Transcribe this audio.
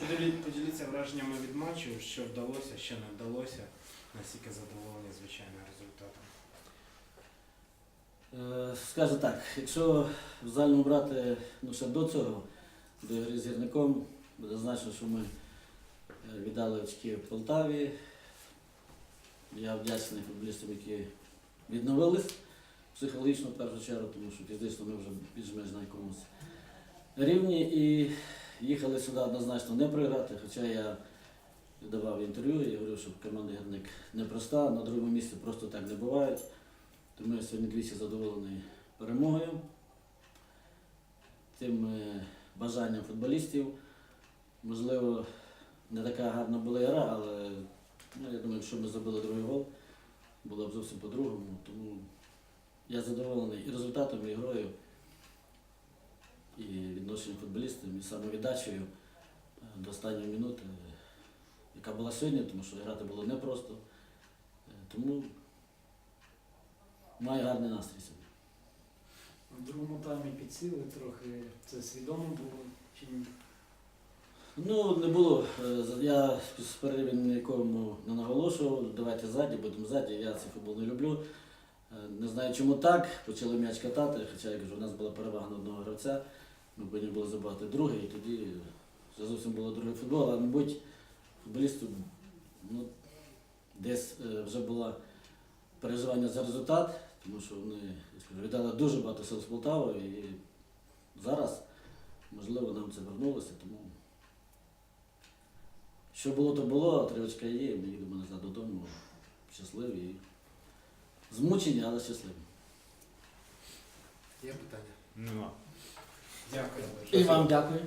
Поділі- Поділіться враженнями від матчу, що вдалося, що не вдалося, наскільки задоволені звичайно результатом. Е, Скажу так, якщо в загальному брати ну, ще до цього, до гри з гірником, буде значно, що ми е, віддали очки в Полтаві. Я вдячний футболістам, які відновились психологічно в першу чергу, тому що фізично ми вже більш-менш на якомусь рівні і їхали сюди однозначно не програти, хоча я давав інтерв'ю і говорив, що команда гірник непроста, на другому місці просто так не бувають. Тому я сьогодні двічі задоволений перемогою, тим е, бажанням футболістів. Можливо, не така гарна була гра, але ну, я думаю, якщо ми забили другий гол, було б зовсім по-другому. Тому я задоволений і результатом, і грою, відношенням футболістів, і самовіддачею е, до останньої минути, яка була сьогодні, тому що грати було непросто. Е, Тому маю гарний настрій сьогодні. В другому таймі підсіли трохи. Це свідомо було чи ні? Ну, не було. Е, Я з перериві нікому не наголошував, давайте ззаді, будемо ззаді. Я цей футбол не люблю. Не знаю, чому так. Почали м'яч катати, хоча я кажу, у нас була перевага на одного гравця. Ми повинні були забагати другий, і тоді вже зовсім було другий футбол, але, мабуть, футболісту ну, десь е, вже було переживання за результат, тому що вони скажу, віддали дуже багато сил з Полтави і зараз, можливо, нам це вернулося, тому що було, то було, три очка є, ми їдемо назад додому. Щасливі і змучені, але щасливі. Є питання? Нема. Дякую. І вам дякую.